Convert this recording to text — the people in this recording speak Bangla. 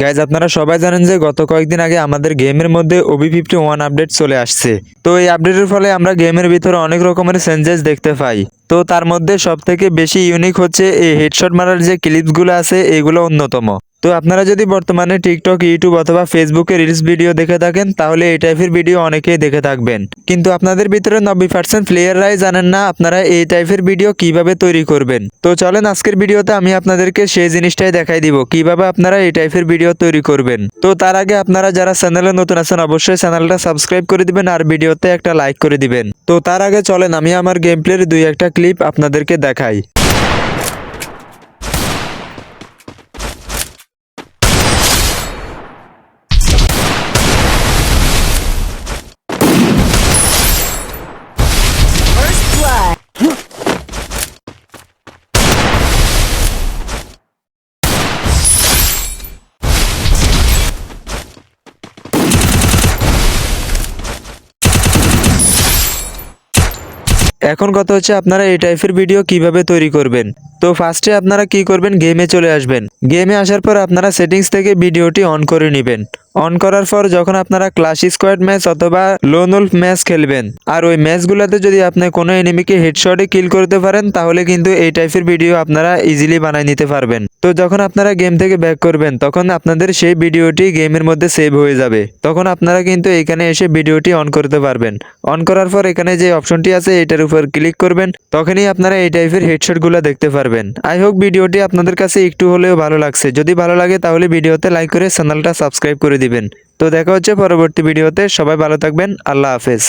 গাইজ আপনারা সবাই জানেন যে গত কয়েকদিন আগে আমাদের গেমের মধ্যে ওবি ফিফটি ওয়ান আপডেট চলে আসছে। তো এই আপডেটের ফলে আমরা গেমের ভিতরে অনেক রকমের চেঞ্জেস দেখতে পাই। তো তার মধ্যে সব থেকে বেশি ইউনিক হচ্ছে এই হেডশট মারার যে ক্লিপসগুলো আছে, এগুলো অন্যতম। তো আপনারা যদি বর্তমানে টিকটক ইউটিউব অথবা ফেসবুকে রিলস ভিডিও দেখে থাকেন, তাহলে এই টাইপের ভিডিও অনেকেই দেখে থাকবেন। কিন্তু আপনাদের ভিতরে নব্বই পার্সেন্ট প্লেয়াররাই জানেন না আপনারা এই টাইপের ভিডিও কীভাবে তৈরি করবেন। তো চলেন আজকের ভিডিওতে আমি আপনাদেরকে সেই জিনিসটাই দেখাই দিব, কীভাবে আপনারা এই টাইপের ভিডিও তৈরি করবেন। তো তার আগে আপনারা যারা চ্যানেলে নতুন আছেন, অবশ্যই চ্যানেলটা সাবস্ক্রাইব করে দিবেন আর ভিডিওতে একটা লাইক করে দিবেন। তো তার আগে চলেন আমি আমার গেম প্লের দুই একটা ক্লিপ আপনাদেরকে দেখাই। এখন কথা হচ্ছে আপনারা এই টাইপের ভিডিও কীভাবে তৈরি করবেন? তো ফার্স্টে আপনারা কি করবেন? গেমে চলে আসবেন। গেমে আসার পর আপনারা সেটিংস থেকে ভিডিওটি অন করে নেবেন। অন করার পর যখন আপনারা ক্লাস স্কোয়াড ম্যাচ অথবা লোন উল্ফ ম্যাচ খেলবেন, আর ওই ম্যাচগুলোতে যদি আপনি কোনো এনিমিকে হেডশটে কিল করতে পারেন, তাহলে কিন্তু এই টাইপের ভিডিও আপনারা ইজিলি বানাই নিতে পারবেন। তো যখন আপনারা গেম থেকে ব্যাক করবেন, তখন আপনাদের সেই ভিডিওটি গেমের মধ্যে সেভ হয়ে যাবে। তখন আপনারা কিন্তু এখানে এসে ভিডিওটি অন করতে পারবেন। অন করার পর এখানে যে অপশনটি আছে, এটার উপর ক্লিক করবেন। তখনই আপনারা এই টাইপের হেডশটগুলো দেখতে পারবেন। আই হোক ভিডিওটি আপনাদের কাছে একটু হলেও ভালো লাগছে। যদি ভালো লাগে তাহলে ভিডিওতে লাইক করে চ্যানেলটা সাবস্ক্রাইব করে দিবেন। তো দেখা হচ্ছে পরবর্তী ভিডিওতে। সবাই ভালো থাকবেন। আল্লাহ হাফেজ।